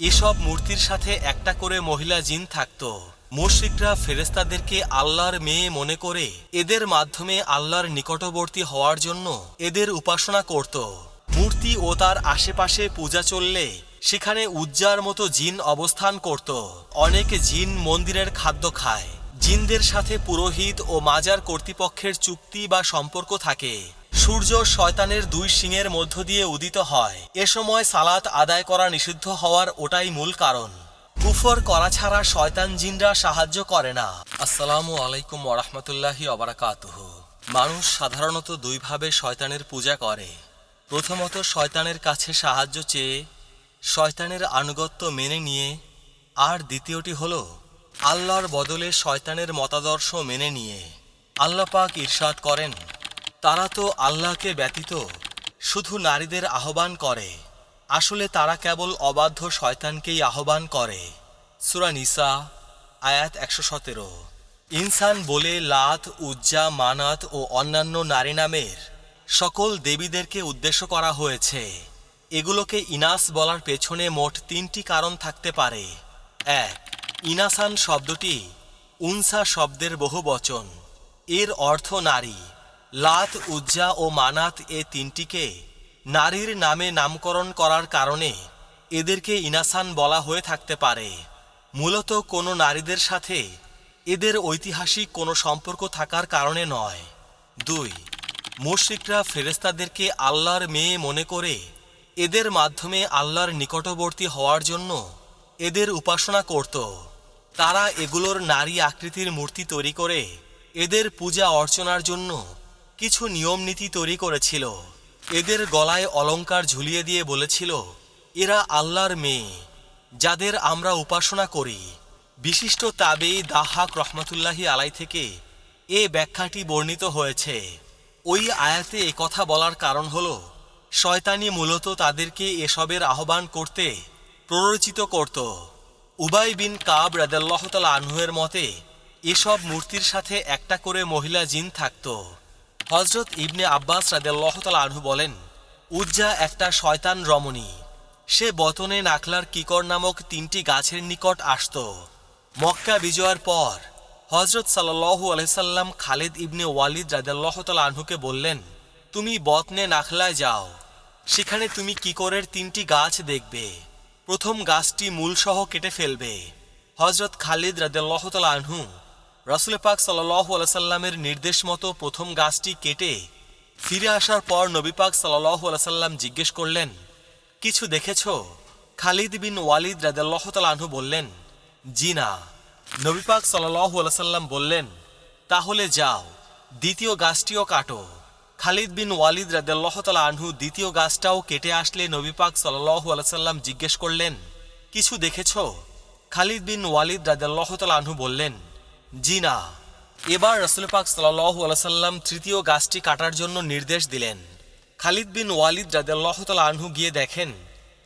এসব মূর্তির সাথে একটা করে মহিলা জিন থাকত। মুশরিকরা ফেরেস্তাদেরকে আল্লাহর মেয়ে মনে করে এদের মাধ্যমে আল্লাহর নিকটবর্তী হওয়ার জন্য এদের উপাসনা করত। মূর্তি ও তার আশেপাশে পূজা চললে সেখানে উজ্জার মতো জিন অবস্থান করত। অনেক জিন মন্দিরের খাদ্য খায়। জিনদের সাথে পুরোহিত ও মাজার কর্তৃপক্ষের চুক্তি বা সম্পর্ক থাকে। সূর্য শয়তানের দুই শিংয়ের মধ্য দিয়ে উদিত হয়। এ সময় সালাত আদায় করা নিষিদ্ধ হওয়ার ওটাই মূল কারণ। কুফর করা ছাড়া শয়তান জিনরা সাহায্য করে না। আসসালামু আলাইকুম ওরহমতুল্লাহি অবরাকাতুহ মানুষ সাধারণত দুইভাবে শয়তানের পূজা করে। প্রথমত শয়তানের কাছে সাহায্য চেয়ে, শয়তানের আনুগত্য মেনে নিয়ে, আর দ্বিতীয়টি হল, আল্লাহর বদলে শয়তানের মতাদর্শ মেনে নিয়ে। আল্লাপাক ইরশাদ করেন তারা তো আল্লাহকে ব্যতীত শুধু নারীদের আহ্বান করে। আসলে তারা কেবল অবাধ্য শয়তানকেই আহ্বান করে। সুরা নিসা, আয়াত একশো সতেরো। ইনসান বলে লাত, উজ্জা, মানাত ও অন্যান্য নারী নামের সকল দেবীদেরকে উদ্দেশ্য করা হয়েছে। এগুলোকে ইনাস বলার পেছনে মোট তিনটি কারণ থাকতে পারে। এক, ইনাসান শব্দটি উনসা শব্দের বহু বচন এর অর্থ নারী। লাত, উজ্জা ও মানাত এ তিনটিকে নারীর নামে নামকরণ করার কারণে এদেরকে ইনাসান বলা হয়ে থাকতে পারে। মূলত কোনো নারীদের সাথে এদের ঐতিহাসিক কোনো সম্পর্ক থাকার কারণে নয়। দুই, মুশরিকরা ফেরেস্তাদেরকে আল্লাহর মেয়ে মনে করে এদের মাধ্যমে আল্লাহর নিকটবর্তী হওয়ার জন্য এদের উপাসনা করত। তারা এগুলোর নারী আকৃতির মূর্তি তৈরি করে এদের পূজা অর্চনার জন্য কিছু নিয়ম নীতি তৈরি করেছিল। এদের গলায় অলংকার ঝুলিয়ে দিয়ে বলেছিল, এরা আল্লাহর মেয়ে, যাদের আমরা উপাসনা করি। বিশিষ্ট তাবেই দাহাক রহমতুল্লাহি আলাই থেকে এ ব্যাখ্যাটি বর্ণিত হয়েছে। ওই আয়াতে কথা বলার কারণ হল, শয়তানি মূলত তাদেরকে এসবের আহ্বান করতে প্ররোচিত করত। উবাই বিন কাব রাদাল্লাহতাল আনহুয়ের মতে, এসব মূর্তির সাথে একটা করে মহিলা জিন থাকত। হজরত ইবনে আব্বাস রাদাল্লাহতাল আনহু বলেন, উজ্জা একটা শয়তান রমণী। সে বতনে নাখলার কিকর নামক তিনটি গাছের নিকট আসত। মক্কা বিজয়ের পর হজরত সাল্লাহু আলহিসাল্লাম খালিদ ইবনে ওয়ালিদ রাদাল্লাহতাল আনহুকে বললেন, তুমি বতনে নাখলায় যাও। সেখানে তুমি কিকরের তিনটি গাছ দেখবে। প্রথম গাছটি মূলসহ কেটে ফেলবে। হজরত খালিদ রাদাল্লাহতাল আনহু রসুল পাক সাল্লাহু আলসাল্লামের নির্দেশ মতো প্রথম গাছটি কেটে ফিরে আসার পর নবী পাক সাল্লাহু জিজ্ঞেস করলেন, কিছু দেখেছ? খালিদ বিন ওয়ালিদ রাদাল্লাহতাল আনহু বললেন, জি না। নবী পাক সাল্লাহু বললেন, তাহলে যাও, দ্বিতীয় গাছটিও কাটো। খালিদ বিন ওয়ালিদ রাদাল্লাহতাল আনহু দ্বিতীয় গাছটাও কেটে আসলে নবী পাক সাল্লাহু জিজ্ঞেস করলেন, কিছু দেখেছ? খালিদ বিন ওয়ালিদ রাদাল্লাহতাল আনহু বললেন জি না। এবার রসুল পাক আলসাল্লাম তৃতীয় গাছটি কাটার জন্য নির্দেশ দিলেন। খালিদ বিন ওয়ালিদ রাদাল্লাহতাল আনহু গিয়ে দেখেন,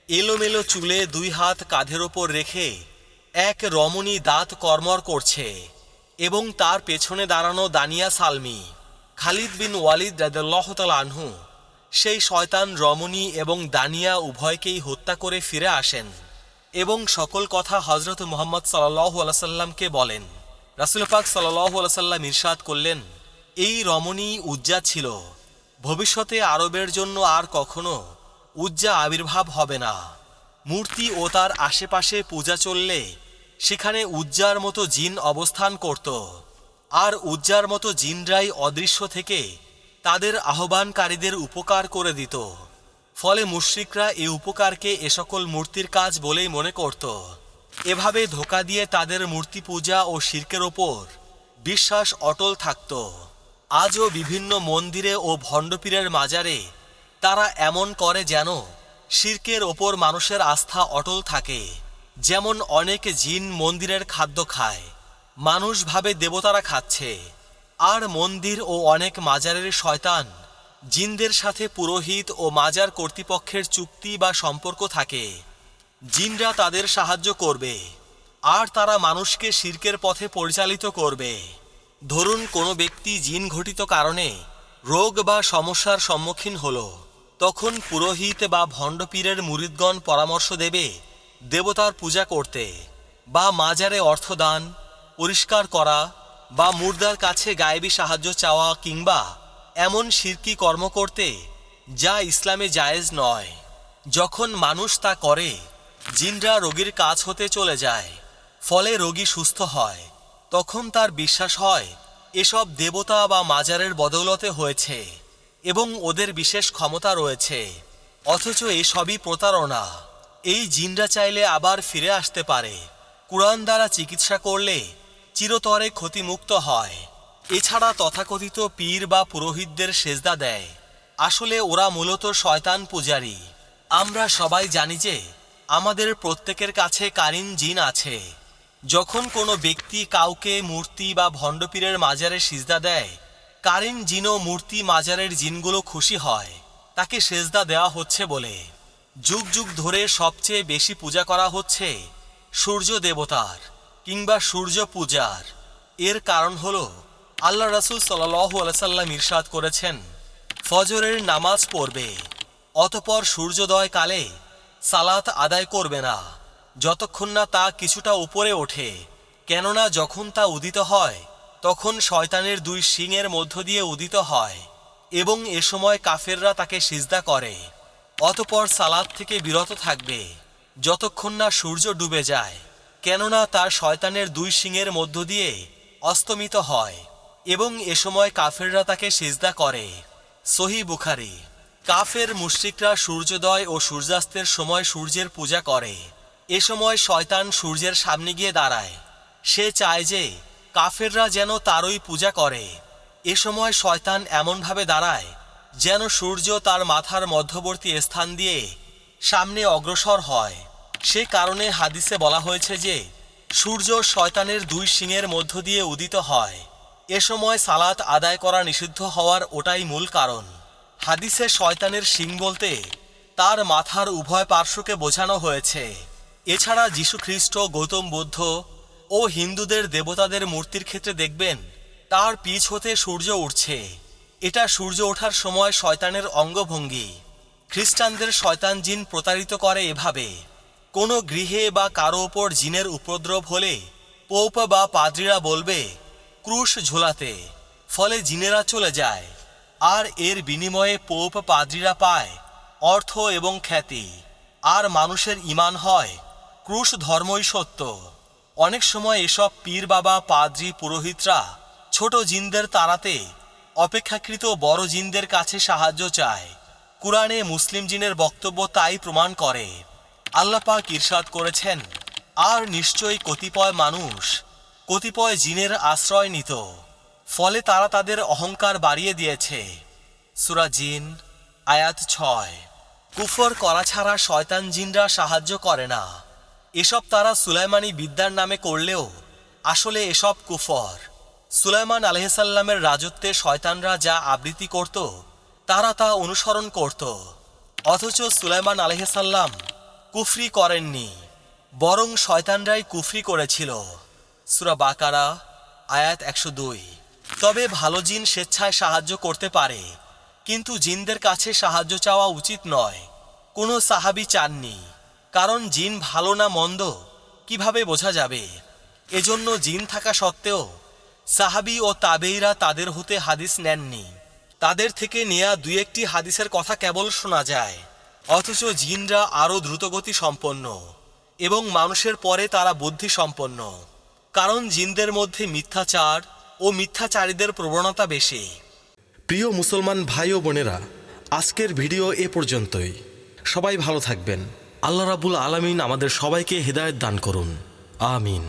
এলোমেলো চুলে দুই হাত কাঁধের ওপর রেখে এক রমণী দাঁত কর্মর করছে এবং তার পেছনে দাঁড়ানো দানিয়া সালমি। খালিদ বিন ওয়ালিদ রাদাল্লাহতাল আনহু সেই শয়তান রমণী এবং দানিয়া উভয়কেই হত্যা করে ফিরে আসেন এবং সকল কথা হজরত মোহাম্মদ সাল্লাহ আলাইসাল্লামকে বলেন। রাসুল পাক আলাইসাল্লাম ইরশাদ করলেন, এই রমণী উজ্জা ছিল। ভবিষ্যতে আরবের জন্য আর কখনো উজ্জা আবির্ভাব হবে না। মূর্তি ও তার আশেপাশে পূজা চললে সেখানে উজ্জার মতো জিন অবস্থান করত। আর উজ্জার মতো জিনরাই অদৃশ্য থেকে তাদের আহ্বানকারীদের উপকার করে দিত। ফলে মুশ্রিকরা এই উপকারকে এ সকল মূর্তির কাজ বলেই মনে করত। এভাবে ধোকা দিয়ে তাদের মূর্তি পূজা ও শির্কের ওপর বিশ্বাস অটল থাকত। আজও বিভিন্ন মন্দিরে ও ভণ্ডপীরের মাজারে তারা এমন করে যেন শির্কের ওপর মানুষের আস্থা অটল থাকে। যেমন অনেক জিন মন্দিরের খাদ্য খায়, মানুষ ভাবে দেবতারা খাচ্ছে। আর মন্দির ও অনেক মাজারের শয়তান জিনদের সাথে পুরোহিত ও মাজার কর্তৃপক্ষের চুক্তি বা সম্পর্ক থাকে। জিনরা তাদের সাহায্য করবে, আর তারা মানুষকে শির্কের পথে পরিচালিত করবে। ধরুন, কোনো ব্যক্তি জিন ঘটিত কারণে রোগ বা সমস্যার সম্মুখীন হল, তখন পুরোহিত বা ভণ্ডপীরের মুরিদগণ পরামর্শ দেবে দেবতার পূজা করতে, বা মাজারে অর্থদান, পরিষ্কার করা, বা মুর্দার কাছে গায়েবী সাহায্য চাওয়া কিংবা এমন শিরকি কর্ম করতে, যা ইসলামে জায়েজ নয়। যখন মানুষ তা করে জিনরা রোগীর কাজ হতে চলে যায়। ফলে রোগী সুস্থ হয়। তখন তার বিশ্বাস হয়, এসব দেবতা বা মাজারের বদৌলতে হয়েছে এবং ওদের বিশেষ ক্ষমতা রয়েছে। অথচ এসবই প্রতারণা। এই জিনরা চাইলে আবার ফিরে আসতে পারে। কোরআন দ্বারা চিকিৎসা করলে চিরতরে ক্ষতিমুক্ত হয়। এছাড়া তথাকথিত পীর বা পুরোহিতদের সেজদা দেয়। আসলে ওরা মূলত শয়তান পূজারী। আমরা সবাই জানি যে আমাদের প্রত্যেকের কাছে কারিন জিন আছে। যখন কোনো ব্যক্তি কাউকে মূর্তি বা ভণ্ডপীরের মাজারে সিজদা দেয় কারিন জিন ও মূর্তি মাজারের জিনগুলো খুশি হয়। তাকে সেজদা দেওয়া হচ্ছে বলে। যুগ যুগ ধরে সবচেয়ে বেশি পূজা করা হচ্ছে সূর্য দেবতার কিংবা সূর্য পূজার। এর কারণ হল, আল্লাহ রাসুল সাল্লাহ আলসাল্লাম ইরশাদ করেছেন, ফজরের নামাজ পড়বে, অতপর সূর্যোদয় কালে সালাত আদায় করবে না, যতক্ষণ না তা কিছুটা উপরে ওঠে। কেননা যখন তা উদিত হয়, তখন শয়তানের দুই শিংয়ের মধ্য দিয়ে উদিত হয়, এবং এ সময় কাফেররা তাকে সিজদা করে। অতপর সালাদ থেকে বিরত থাকবে, যতক্ষণ না সূর্য ডুবে যায়, কেননা তার শয়তানের দুই শিংয়ের মধ্য দিয়ে অস্তমিত হয়, এবং এ সময় কাফেররা তাকে সিজদা করে। সহি বুখারি। কাফের মুশরিকরা সূর্যোদয় ও সূর্যাস্তের সময় সূর্যের পূজা করে। এ সময় শয়তান সূর্যের সামনে গিয়ে দাঁড়ায়। সে চায় যে কাফেররা যেন তারই পূজা করে। এ সময় শয়তান এমনভাবে দাঁড়ায়, যেন সূর্য তার মাথার মধ্যবর্তী স্থান দিয়ে সামনে অগ্রসর হয়। সে কারণে হাদিসে বলা হয়েছে যে, সূর্য শয়তানের দুই শিংয়ের মধ্য দিয়ে উদিত হয়। এ সময় সালাত আদায় করা নিষিদ্ধ হওয়ার ওটাই মূল কারণ। হাদিসে শয়তানের শিং বলতে তার মাথার উভয় পার্শ্বকে বোঝানো হয়েছে। এছাড়া যীশু খ্রিস্ট গৌতম বুদ্ধ ও হিন্দুদের দেবতাদের মূর্তির ক্ষেত্রে দেখবেন, তার পিছ হতে সূর্য উঠছে। এটা সূর্য ওঠার সময় শয়তানের অঙ্গভঙ্গি। খ্রিস্টানদের শয়তান জিন প্রতারিত করে এভাবে। কোনো গৃহে বা কারও ওপর জিনের উপদ্রব হলে পোপ বা পাদ্রীরা বলবে, ক্রুশ ঝোলাতে। ফলে জিনেরা চলে যায়। আর এর বিনিময়ে পোপ পাদ্রীরা পায় অর্থ এবং খ্যাতি। আর মানুষের ইমান হয়, ক্রুশ ধর্মই সত্য। অনেক সময় এসব পীর বাবা, পাদ্রী, পুরোহিতরা ছোট জিনদের তাড়াতে অপেক্ষাকৃত বড় জিনদের কাছে সাহায্য চায়। কুরআনে মুসলিম জিনের বক্তব্য তাই প্রমাণ করে। আল্লাহ পাক ইরশাদ করেছেন, আর নিশ্চয়ই কতিপয় মানুষ কতিপয় জিনের আশ্রয় নিত। ফলে তারা তাদের অহংকার বাড়িয়ে দিয়েছে। সুরা জিন, আয়াত ছয়। কুফর করা ছাড়া শয়তান জিনরা সাহায্য করে না। এসব তারা সুলাইমানি বিদ্যার নামে করলেও আসলে এসব কুফর। সুলাইমান আলহিসাল্লামের রাজত্বে শয়তানরা যা আবৃত্তি করত, তারা তা অনুসরণ করত। অথচ সুলাইমান আলহিসাল্লাম কুফরি করেননি, বরং শয়তানরাই কুফরি করেছিল। সুরা বাকারা, আয়াত একশো দুই। তবে ভালো জিন স্বেচ্ছায় সাহায্য করতে পারে, কিন্তু জিনদের কাছে সাহায্য চাওয়া উচিত নয়। কোনো সাহাবি চাননি, কারণ জিন ভালো না মন্দ, কীভাবে বোঝা যাবে? এজন্য জিন থাকা সত্ত্বেও সাহাবি ও তাবেইরা তাদের হতে হাদিস নেননি। তাদের থেকে নেয়া দুই একটি হাদিসের কথা কেবল শোনা যায়, অথচ জিনরা আরও দ্রুতগতি সম্পন্ন এবং মানুষের পরে তারা বুদ্ধি সম্পন্ন, কারণ জিনদের মধ্যে মিথ্যাচার ও মিথ্যাচারীদের প্রবণতা বেশি। প্রিয় মুসলমান ভাই ও বোনেরা, আজকের ভিডিও এ পর্যন্তই। সবাই ভালো থাকবেন। আল্লাহ রাবুল আলমিন আমাদের সবাইকে হৃদায়ত দান করুন। আমিন।